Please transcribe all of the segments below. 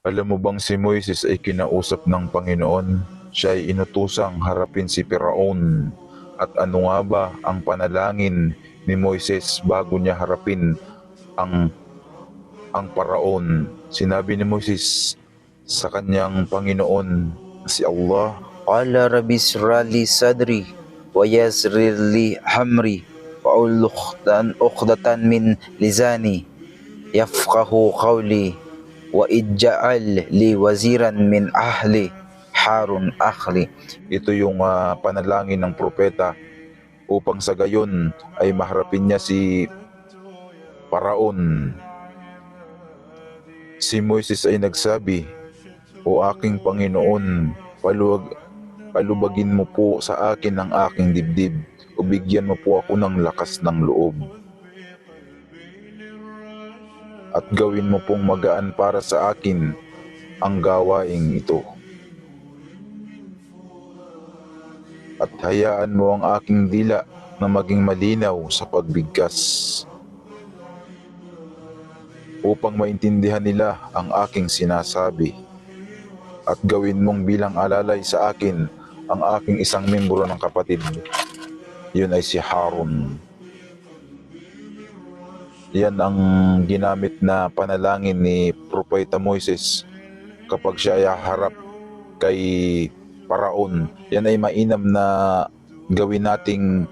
Alam mo bang si Moises ay kinausap ng Panginoon? Siya ay inutosang harapin si Peraon. At ano nga ba ang panalangin ni Moises bago niya harapin ang ang paraon? Sinabi ni Moises sa kanyang Panginoon si Allah, Qala Rabbi Israeli Sadri wa Yasrir li Hamri wa uqdatan min Lizani yafqahu qawli wa idja'al li waziran min ahli Harun akhli. Ito yung uh, panalangin ng propeta upang sa gayon ay maharapin niya si Paraon. Si Moises ay nagsabi, O aking Panginoon, paluwag, palubagin mo po sa akin ang aking dibdib o bigyan mo po ako ng lakas ng loob. At gawin mo pong magaan para sa akin ang gawaing ito. at hayaan mo ang aking dila na maging malinaw sa pagbigkas upang maintindihan nila ang aking sinasabi at gawin mong bilang alalay sa akin ang aking isang membro ng kapatid. Yun ay si Harun. Yan ang ginamit na panalangin ni Propeta Moises kapag siya ay harap kay paraon. Yan ay mainam na gawin nating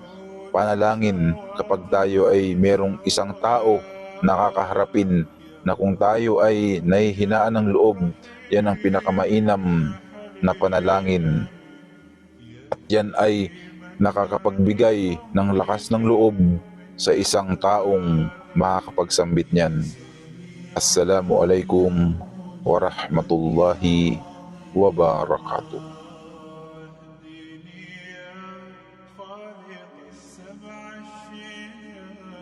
panalangin kapag tayo ay merong isang tao na kakaharapin na kung tayo ay nahihinaan ng loob, yan ang pinakamainam na panalangin. At yan ay nakakapagbigay ng lakas ng loob sa isang taong makakapagsambit niyan. Assalamualaikum warahmatullahi wabarakatuh.